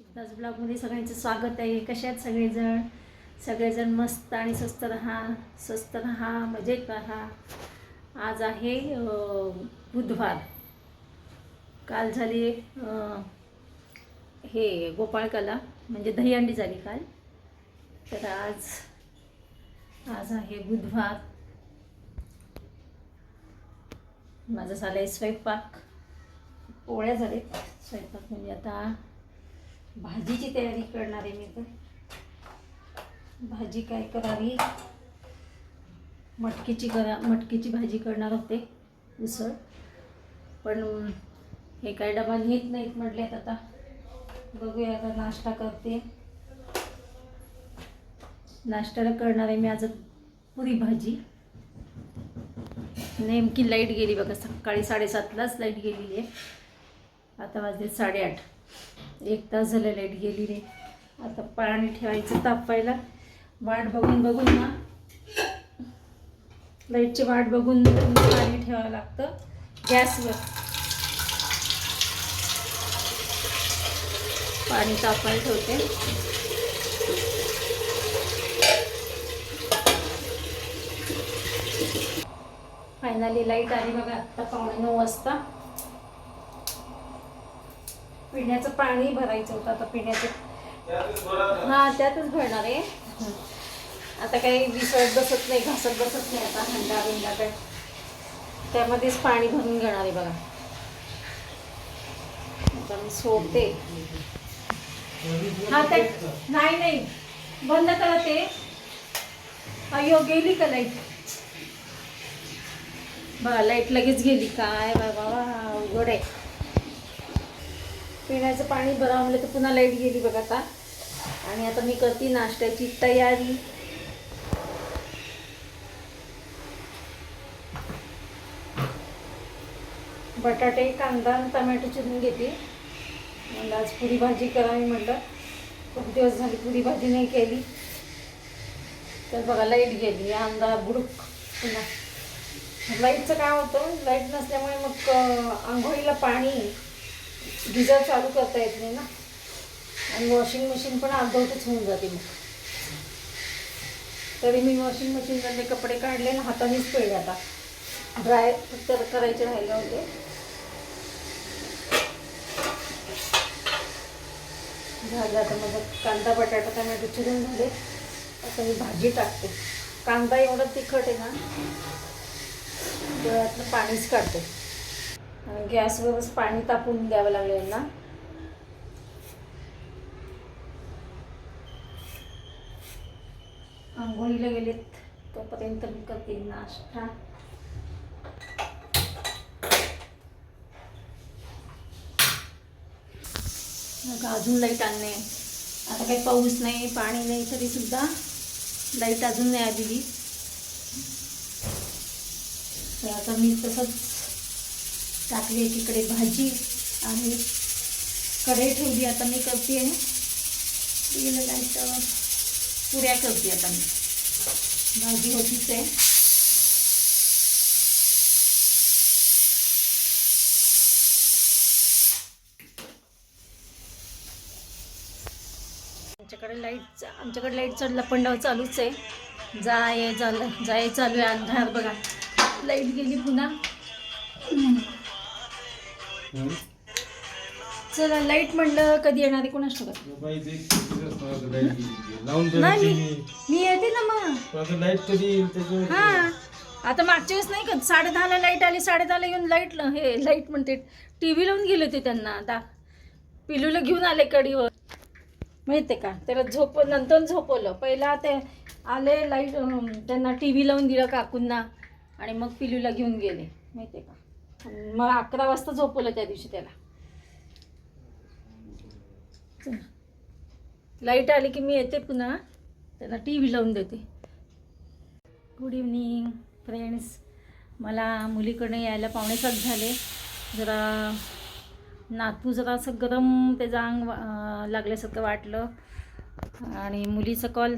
शिवदास ब्लॉगमध्ये सगळ्यांचं स्वागत आहे. कसे आहेत सगळेजण? सगळेजण मस्त आणि स्वस्त राहा. स्वस्त राहा मजेत राहा. आज आहे बुधवार. काल झाली हे गोपाळकाला म्हणजे दहीहंडी झाली काल. तर आज आज आहे बुधवार. माझा झाला आहे स्वयंपाक. पोळ्या झाले स्वयंपाक म्हणजे आता भाजीची तयारी करणार आहे मी तर. भाजी काय करावी? मटकीची करा मटकीची भाजी करणार होते उसळ. पण हे काय डबा नेत नाहीत म्हटलेत आता. बघूया आता नाश्ता करते. नाश्त्याला करणार आहे मी आज पुरी भाजी. नेमकी लाइट गेली बघा सकाळी साडेसातलाच लाइट गेलेली आहे. आता वाजले साडेआठ. एक तास झालं लाइट गेली रे आता पाणी ठेवायचं तापायला. वाट बघून बघून ना लाईटची वाट बघून पाणी ठेवावं लागतं गॅसवर. पाणी तापायला ठेवते. फायनली लाइट आली बघा आत्ता पावणे नऊ वाजता. पिण्याचं पाणी भरायचं होतं आता पिण्याचं हा त्यातच भरणार आहे. आता काही विसळत बसत नाही घासत बसत नाही आता हंडा बिंडा काय. त्यामध्येच पाणी भरून घेणार आहे बघा. आता मी सोडते. हा ते नाही नाही. बंद करा ते. अयो गेली का लाइट बघा लाइट लगेच गेली. काय बाबा उघड आहे. पिण्याचं पाणी भरावं म्हणलं तर पुन्हा लाइट गेली बघा आता. आणि आता मी करते नाश्त्याची तयारी. बटाटे कांदा आणि टमॅटो चिरून घेते. म्हणलं आज पुरी भाजी करावी म्हटलं खूप दिवस झाली पुरी भाजी नाही केली. तर बघा लाइट गेली. अंदा बुडूक पुन्हा. लाईटचं काय होतं? लाइट नसल्यामुळे मग आंघोळीला पाणी गिझर चालू करता येत नाही ना. आणि वॉशिंग मशीन पण अर्धवटच होऊन जाते मग. तरी मी वॉशिंग मशीनमधले कपडे काढले आणि हातानेच पेळले आता. ड्राय तर करायचे राहिले होते. झालं आता माझं कांदा बटाटा टमॅटो चिरून झाले. आता मी भाजी टाकते. कांदा एवढा तिखट आहे ना डोळ्यातलं पाणीच काढते. गॅसवरच पाणी तापून द्यावं लागलं यांना. आंघोळीला गेलेत. तोपर्यंत मी करते नाश्ता. अजून लाइट आणणे. आता काही पाऊस नाही पाणी नाही तरी सुद्धा लाइट अजून नाही आलेली. तर आता मी तसंच टाकली तिकडे भाजी आणि कढई ठेवली आता मी करते आहे. लाइट पुऱ्या करते आता मी. भाजी होतीच आहे. आमच्याकडे लाइट आमच्याकडे लाईटचा लपंडाव चालूच आहे. जाय झालं जाय चालू आहे अंधार बघा. लाइट गेली पुन्हा. चला लाइट म्हणलं कधी येणार आहे? कोणाच नाही मी येते ना मग. लाइट कधी हा. आता मागच्या वेळेस नाही का साडे दहाला लाइट आली साडे दहाला येऊन लाइट हे लाइट म्हणते टी व्ही लावून गेले होते त्यांना. आता पिलूला घेऊन आले कडीवर माहिती का? त्याला झोप नंतर झोपवलं. पहिला ते आले लाइट त्यांना टी व्ही लावून दिलं काकूंना. आणि मग पिलूला घेऊन गेले. माहिती आहे का? मग अकरा वाजता झोपवलं त्या दिवशी त्याला. लाइट आली की मी येते पुन्हा. त्याला टी व्ही लावून देते. गुड इव्हनिंग फ्रेंड्स मला मुलीकडे यायला पावणे सात झाले. जरा नातू जरा असं गरम त्याचं अंग वा- लागल्यासारखं वाटलं. आणि मुलीचा कॉल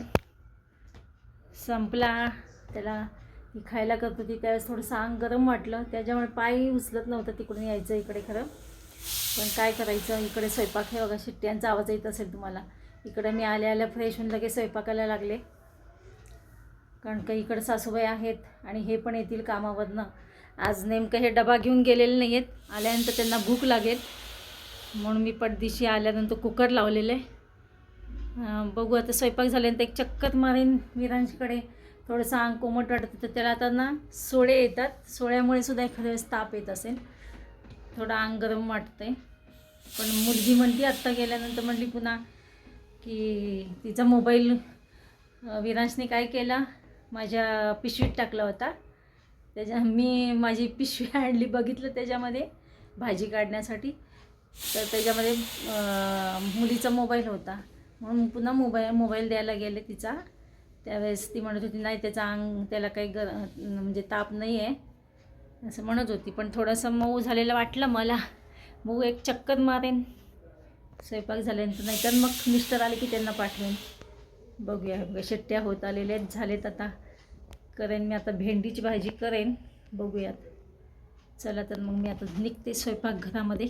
संपला. त्याला ती खायला करत होती त्यावेळेस थोडंसं अंग गरम वाटलं. त्याच्यामुळे पाय उचलत नव्हतं तिकडून यायचं इकडे खरं. पण काय करायचं? इकडे स्वयंपाक हे बघा शिट्ट्यांचा आवाज येत असेल तुम्हाला. इकडे मी आल्या आल्या फ्रेश होऊन लगेच स्वयंपाकाला लागले. कारण का इकडं सासूबाई आहेत आणि हे पण येतील कामावरनं. आज नेमकं हे डबा घेऊन गेलेले नाही आहेत आल्यानंतर त्यांना भूक लागेल. म्हणून मी पटदिशी आल्यानंतर कुकर लावलेलं. आहे बघू आता स्वयंपाक झाल्यानंतर एक चक्कर मारेन विरांजकडे थोडंसं अंग कोमट वाटत होतं त्याला आता ना सोळे येतात. सोळ्यामुळे सुद्धा एखाद्या वेळेस ताप येत असेल. थोडं अंग गरम वाटतंय. पण मुलगी म्हणती आत्ता गेल्यानंतर म्हणली पुन्हा की तिचा मोबाईल विरांशने काय केला? माझ्या पिशवीत टाकला होता. त्याच्या मी माझी पिशवी आणली बघितलं त्याच्यामध्ये भाजी काढण्यासाठी. तर त्याच्यामध्ये मुलीचा मोबाईल होता. म्हणून पुन्हा मोबाईल मोबाईल द्यायला गेले तिचा. त्यावेळेस ती म्हणत होती नाही त्याचा अंग त्याला काही गर म्हणजे ताप नाही आहे असं म्हणत होती. पण थोडंसं मऊ झालेलं वाटलं मला. मऊ एक चक्कर मारेन. स्वयंपाक झाल्यानंतर नाहीतर मग मिस्टर आले की त्यांना पाठवेन. बघूया बघूया. शेट्ट्या होत आलेल्याच झालेत आता. करेन मी आता भेंडीची भाजी करेन. बघूयात. चला तर मग मी आता निघते स्वयंपाकघरामध्ये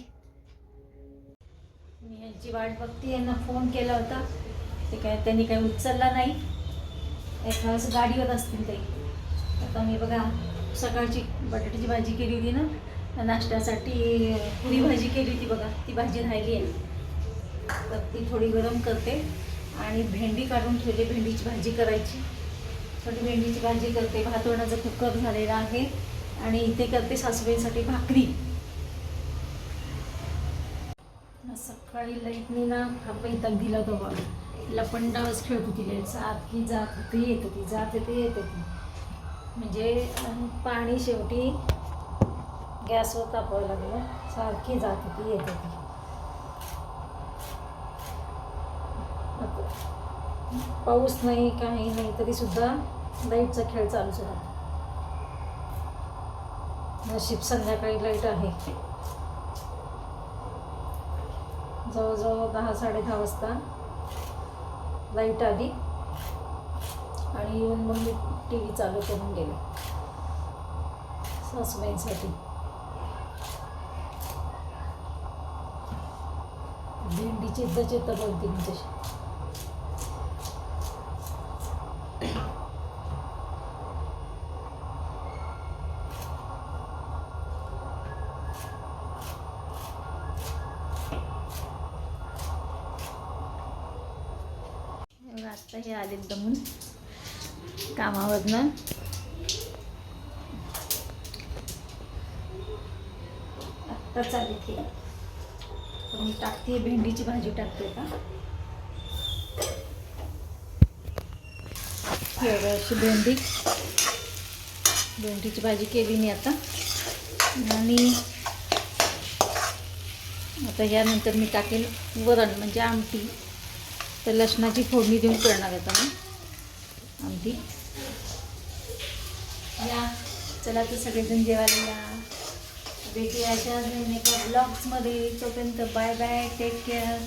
मी यांची वाट बघते. यांना फोन केला होता. ते काय त्यांनी काही उचलला नाही. एका गाडीवर असतील ते. आता मी बघा सकाळची बटाट्याची भाजी केली होती ना नाश्त्यासाठी पुरी भाजी केली होती बघा ती भाजी राहिली आहे. तर ती थोडी गरम करते आणि भेंडी काढून ठेवली भेंडीची भाजी करायची. छोटी भेंडीची भाजी करते भात वरणाचा कुकर झालेला आहे आणि इथे करते सासूबाईसाठी भाकरी. सकाळी लाईटनी ना हा पैताक दिला तो बघा. लपंडावच खेळत होती लाइट सारखी जात होती येत होती जात येते येत होती. म्हणजे पाणी शेवटी गॅसवर तापवायला लागलं. सारखी जात होती येत होती. पाऊस नाही काही नाही तरी सुद्धा लाईटचा खेळ चालूच होता नशीब संध्याकाळी लाइट आहे. जवळजवळ दहा साडे दहा वाजता लाइट आली. आणि येऊन मग मी टी व्ही चालू करून गेले. सासूबाईंसाठी. भेंडी चित्त चित्त बोलते तुमच्याशी. आता हे आले दमून कामावरनं. आत्ता चालेल ते. मी टाकते भेंडीची भाजी टाकते का? अशी भेंडी. भेंडीची भाजी केली मी आता. आणि आता यानंतर मी टाकेल वरण म्हणजे आमटी. तर लसणाची फोडणी देऊन करणार आता मी अगदी. या. चला तर सगळेजण जेवायला या. भेटूया अशा ब्लॉग्समध्ये तोपर्यंत बाय बाय टेक केअर